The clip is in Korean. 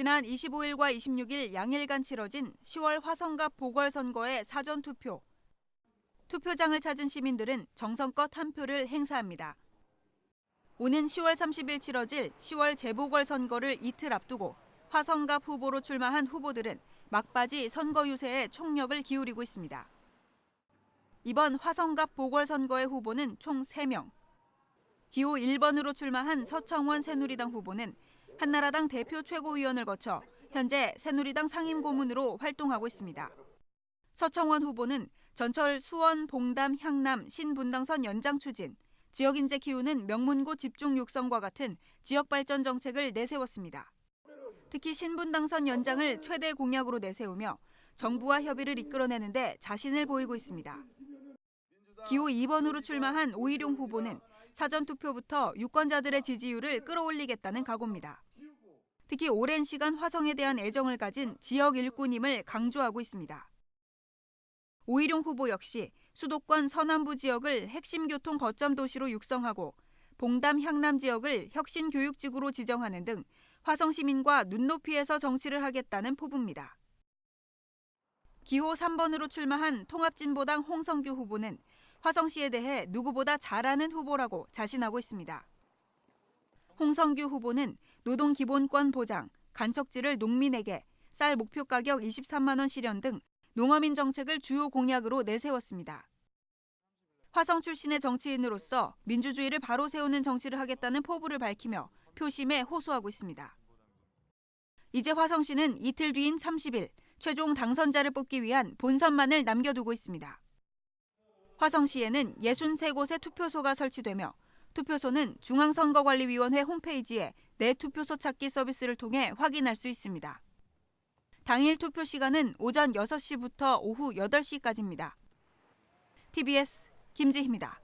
지난 25일과 26일 양일간 치러진 10월 화성갑 보궐선거의 사전투표. 투표장을 찾은 시민들은 정성껏 한 표를 행사합니다. 오는 10월 30일 치러질 10월 재보궐선거를 이틀 앞두고 화성갑 후보로 출마한 후보들은 막바지 선거 유세에 총력을 기울이고 있습니다. 이번 화성갑 보궐선거의 후보는 총 3명. 기호 1번으로 출마한 서청원 새누리당 후보는 한나라당 대표 최고위원을 거쳐 현재 새누리당 상임고문으로 활동하고 있습니다. 서청원 후보는 전철 수원, 봉담, 향남, 신분당선 연장 추진, 지역 인재 키우는 명문고 집중 육성과 같은 지역 발전 정책을 내세웠습니다. 특히 신분당선 연장을 최대 공약으로 내세우며 정부와 협의를 이끌어내는데 자신을 보이고 있습니다. 기호 2번으로 출마한 오일용 후보는 사전 투표부터 유권자들의 지지율을 끌어올리겠다는 각오입니다. 특히 오랜 시간 화성에 대한 애정을 가진 지역 일꾼임을 강조하고 있습니다. 오일용 후보 역시 수도권 서남부 지역을 핵심 교통 거점 도시로 육성하고 봉담 향남 지역을 혁신 교육지구로 지정하는 등 화성 시민과 눈높이에서 정치를 하겠다는 포부입니다. 기호 3번으로 출마한 통합진보당 홍성규 후보는 화성시에 대해 누구보다 잘 아는 후보라고 자신하고 있습니다. 홍성규 후보는 노동 기본권 보장, 간척지를 농민에게, 쌀 목표 가격 23만 원 실현 등 농어민 정책을 주요 공약으로 내세웠습니다. 화성 출신의 정치인으로서 민주주의를 바로 세우는 정치를 하겠다는 포부를 밝히며 표심에 호소하고 있습니다. 이제 화성시는 이틀 뒤인 30일 최종 당선자를 뽑기 위한 본선만을 남겨두고 있습니다. 화성시에는 63곳의 투표소가 설치되며 투표소는 중앙선거관리위원회 홈페이지에 내 투표소 찾기 서비스를 통해 확인할 수 있습니다. 당일 투표 시간은 오전 6시부터 오후 8시까지입니다. TBS 김지희입니다.